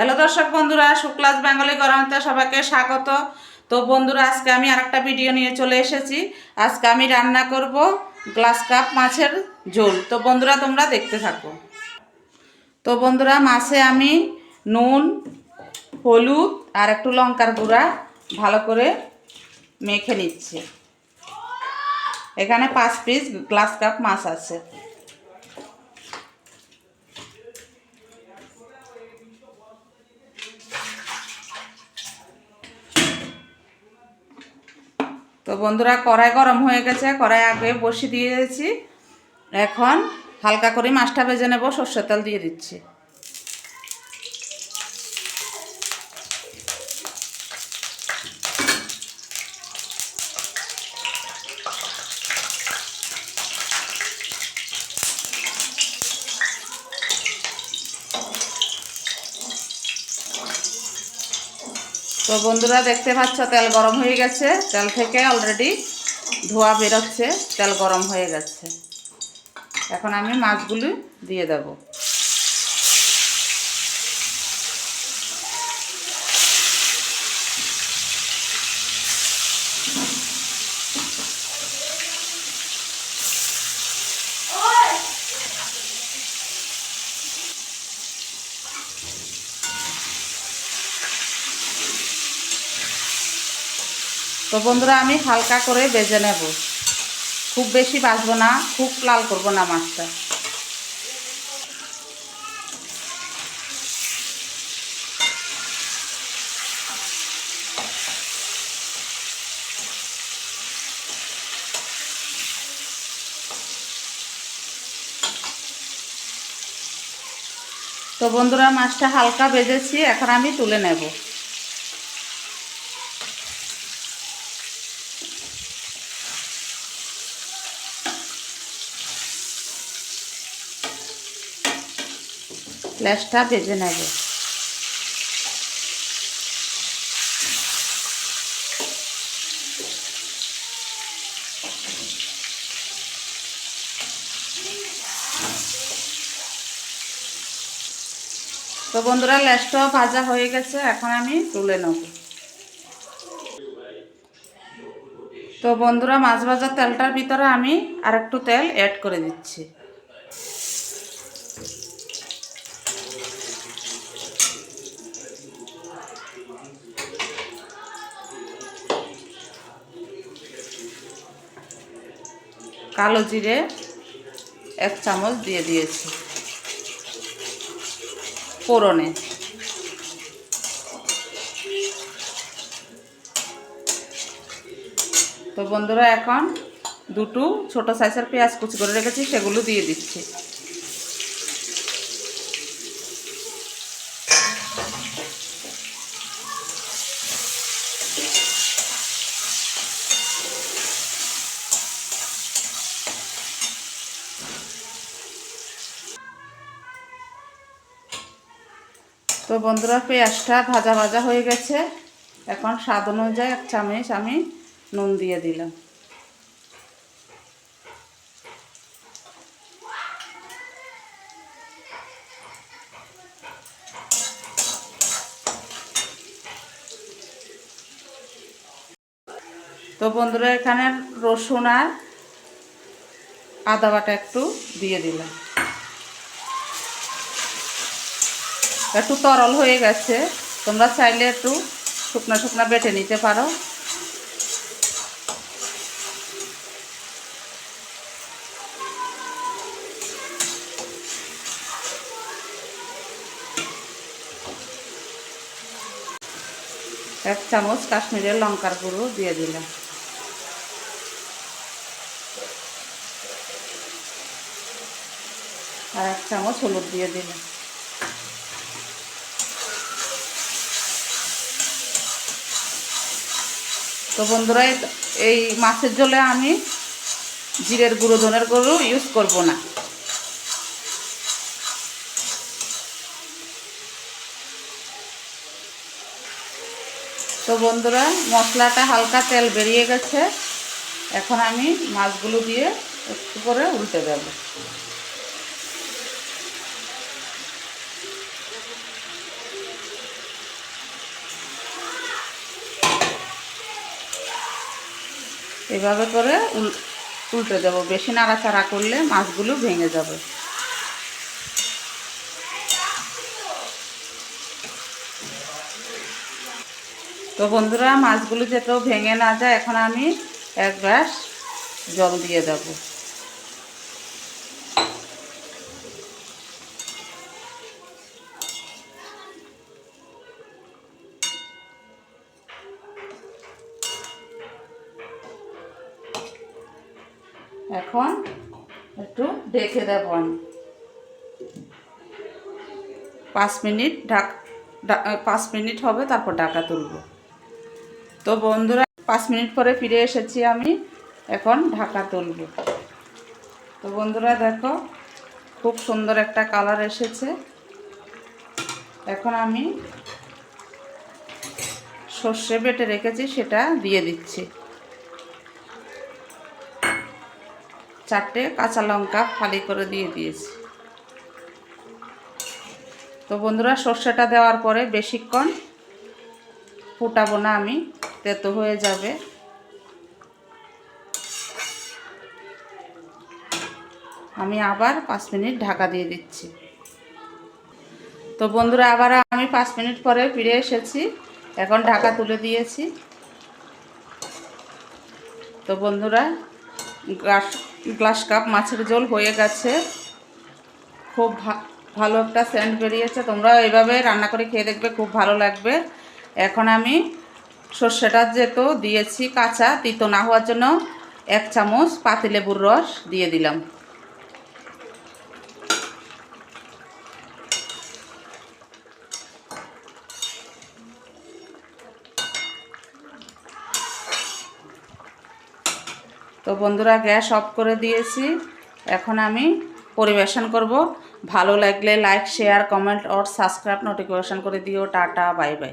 Hello দর্শক বন্ধুরা Shuklas Bengali গরমতে সবাইকে স্বাগত। তো বন্ধুরা, আজকে আমি আরেকটা ভিডিও নিয়ে চলে এসেছি। আজকে আমি রান্না করব গ্লাস কাপ মাছের ঝোল। তো বন্ধুরা, তোমরা দেখতে থাকো। তো বন্ধুরা, মাছে আমি নুন, হলুদ আর একটু লঙ্কার গুঁড়া ভালো করে মেখে নিচ্ছে। এখানে পাঁচ পিস গ্লাস কাপ মাছ আছে। তো বন্ধুরা কড়াই গরম হয়ে গেছে, কড়াই আগে বসে দিয়েছি। এখন হালকা করে মাছটা ভেজে নেব, সর্ষের তেল দিয়ে দিচ্ছি। তো বন্ধুরা দেখতে পাচ্ছ, তেল গরম হয়ে গেছে। তেল থেকে অলরেডি ধোয়া বেরোচ্ছে, তেল গরম হয়ে গেছে। এখন আমি মাছগুলি দিয়ে দেব। তো বন্ধুরা, আমি হালকা করে বেজে নেব। খুব বেশি বাজবো না, খুব লাল করব না মাছটা। তো বন্ধুরা, মাছটা হালকা বেজেছি, এখন আমি তুলে নেব। ল্যাসটা ভেজে নেব। তো বন্ধুরা ল্যাসটাও ভাজা হয়ে গেছে, এখন আমি তুলে নেব। তো বন্ধুরা, মাছ ভাজার তেলটার ভিতরে আমি আর একটু তেল অ্যাড করে দিচ্ছি। কালো জিরে এক চামচ দিয়ে দিয়েছি। ফোড়নে। তো বন্ধুরা, এখন দুটো ছোট সাইজের পেঁয়াজ কুচি করে রেখেছি, সেগুলো দিয়ে দিচ্ছি। তো বন্ধুরা পেঁয়াজটা ভাজা ভাজা হয়ে গেছে। এখন স্বাদ অনুযায়ী এক চামচ আমি নুন দিয়ে দিলাম। তো বন্ধুরা এখানে রসুন আর আদা বাটা একটু দিয়ে দিলাম। একটু তরল হয়ে গেছে। তোমরা চাইলে একটু শুকনো শুকনো বেটে নিতে পারো। এক চামচ কাশ্মীরের লঙ্কার গুঁড়ো দিয়ে দিলাম। আর এক চামচ হলুদ দিয়ে দিলাম। তো বন্ধুরা, এই- মাছের জলে আমি জিরের গুঁড়ো ধনের গুঁড়ো ইউজ করব না। তো বন্ধুরা, মশলাটা হালকা তেল বেরিয়ে গেছে। এখন আমি মাছগুলো দিয়ে একটু করে উল্টে দেব। এভাবে করে উল, উল্টে দেব। বেশি নাড়াচাড়া করলে মাছগুলো ভেঙে যাবে। তো বন্ধুরা, মাছগুলো যেতেও ভেঙে না যায়, এখন আমি এক গ্লাস জল দিয়ে দেব। এখন একটু ডেকে দেব আমি। পাঁচ মিনিট ঢাক পাঁচ মিনিট হবে, তারপর ডাকা তুলব। তো বন্ধুরা, পাঁচ মিনিট পরে ফিরে এসেছি আমি, এখন ঢাকা তুলব। তো বন্ধুরা, দেখো, খুব সুন্দর একটা কালার এসেছে। এখন আমি সর্ষে বেটে রেখেছি, সেটা দিয়ে দিচ্ছি। চারটে কাঁচা লঙ্কা ফালি করে দিয়ে দিয়েছি। তো বন্ধুরা, সর্ষেটা দেওয়ার পরে বেশিক্ষণ ফুটাবো না আমি, তেতো হয়ে যাবে। আমি আবার পাঁচ মিনিট ঢাকা দিয়ে দিচ্ছি। তো বন্ধুরা, আবার আমি পাঁচ মিনিট পরে ফিরে এসেছি। এখন ঢাকা তুলে দিয়েছি। তো বন্ধুরা গ্লাস কাপ, মাছের জল হয়ে গেছে। খুব ভালো একটা স্যান্ড বেরিয়েছে। তোমরা এইভাবে রান্না করে খেয়ে দেখবে, খুব ভালো লাগবে। এখন আমি সর্ষেটা যেহেতু দিয়েছি কাঁচা, তিতো না হওয়ার জন্য এক চামচ পাতিলেবুর রস দিয়ে দিলাম। তো বন্ধুরা গ্যাস অফ করে দিয়েছি। এখন আমি পরিবেশন করব। ভালো লাগলে লাইক, শেয়ার, কমেন্ট আর সাবস্ক্রাইব নোটিফিকেশন করে দিও। Tata, bye bye.